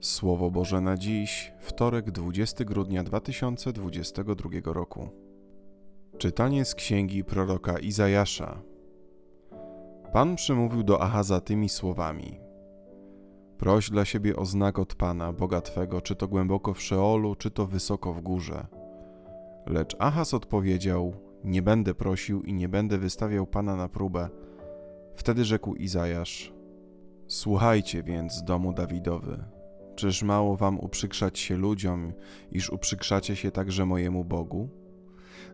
Słowo Boże na dziś, wtorek 20 grudnia 2022 roku. Czytanie z księgi proroka Izajasza. Pan przemówił do Ahaza tymi słowami: Proś dla siebie o znak od Pana, Boga Twego, czy to głęboko w Szeolu, czy to wysoko w górze. Lecz Ahaz odpowiedział: Nie będę prosił i nie będę wystawiał Pana na próbę. Wtedy rzekł Izajasz: Słuchajcie więc, domu Dawidowy. Czyż mało wam uprzykrzać się ludziom, iż uprzykrzacie się także mojemu Bogu?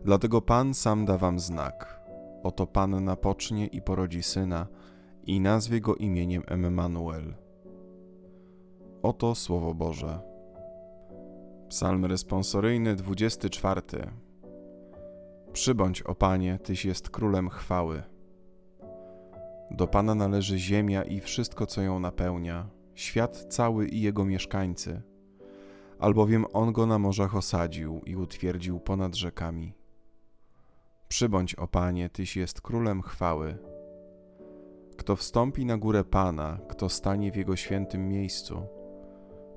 Dlatego Pan sam da wam znak. Oto Panna pocznie i porodzi syna, i nazwie go imieniem Emmanuel. Oto Słowo Boże. Psalm responsoryjny 24. Przybądź, o Panie, Tyś jest królem chwały. Do Pana należy ziemia i wszystko, co ją napełnia, świat cały i jego mieszkańcy, albowiem On go na morzach osadził i utwierdził ponad rzekami. Przybądź, o Panie, Tyś jest królem chwały. Kto wstąpi na górę Pana, kto stanie w Jego świętym miejscu?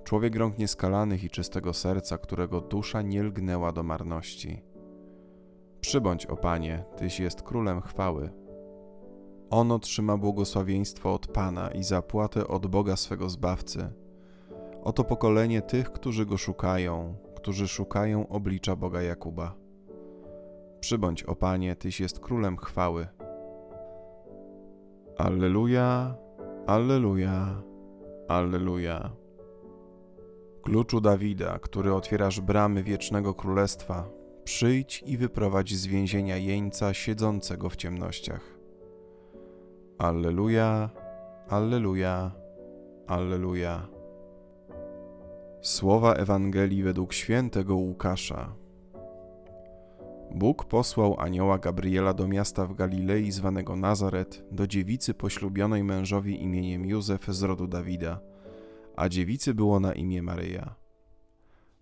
Człowiek rąk nieskalanych i czystego serca, którego dusza nie lgnęła do marności. Przybądź, o Panie, Tyś jest królem chwały. On otrzyma błogosławieństwo od Pana i zapłatę od Boga swego Zbawcy. Oto pokolenie tych, którzy Go szukają, którzy szukają oblicza Boga Jakuba. Przybądź, o Panie, Tyś jest królem chwały. Alleluja, Alleluja, Alleluja. Kluczu Dawida, który otwierasz bramy wiecznego królestwa, przyjdź i wyprowadź z więzienia jeńca siedzącego w ciemnościach. Alleluja, Alleluja, Alleluja. Słowa Ewangelii według świętego Łukasza. Bóg posłał anioła Gabriela do miasta w Galilei zwanego Nazaret, do dziewicy poślubionej mężowi imieniem Józef z rodu Dawida, a dziewicy było na imię Maryja.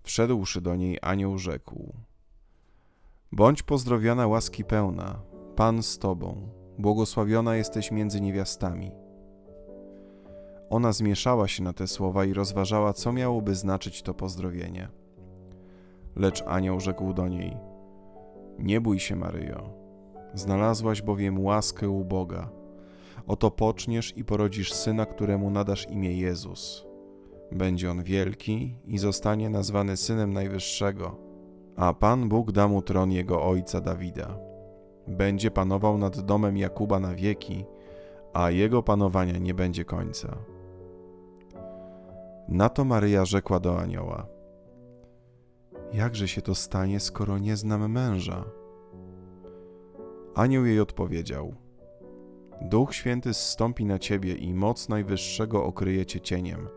Wszedłszy do niej, anioł rzekł: Bądź pozdrowiona łaski pełna, Pan z tobą błogosławiona jesteś między niewiastami. Ona zmieszała się na te słowa i rozważała, co miałoby znaczyć to pozdrowienie. Lecz anioł rzekł do niej: Nie bój się, Maryjo, znalazłaś bowiem łaskę u Boga. Oto poczniesz i porodzisz syna, któremu nadasz imię Jezus. Będzie on wielki i zostanie nazwany synem Najwyższego, a Pan Bóg da mu tron jego ojca Dawida będzie panował nad domem Jakuba na wieki, a jego panowania nie będzie końca. Na to Maryja rzekła do anioła: Jakże się to stanie, skoro nie znam męża? Anioł jej odpowiedział: Duch Święty zstąpi na ciebie i moc Najwyższego okryje cię cieniem.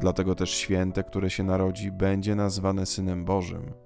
Dlatego też święte, które się narodzi, będzie nazwane synem Bożym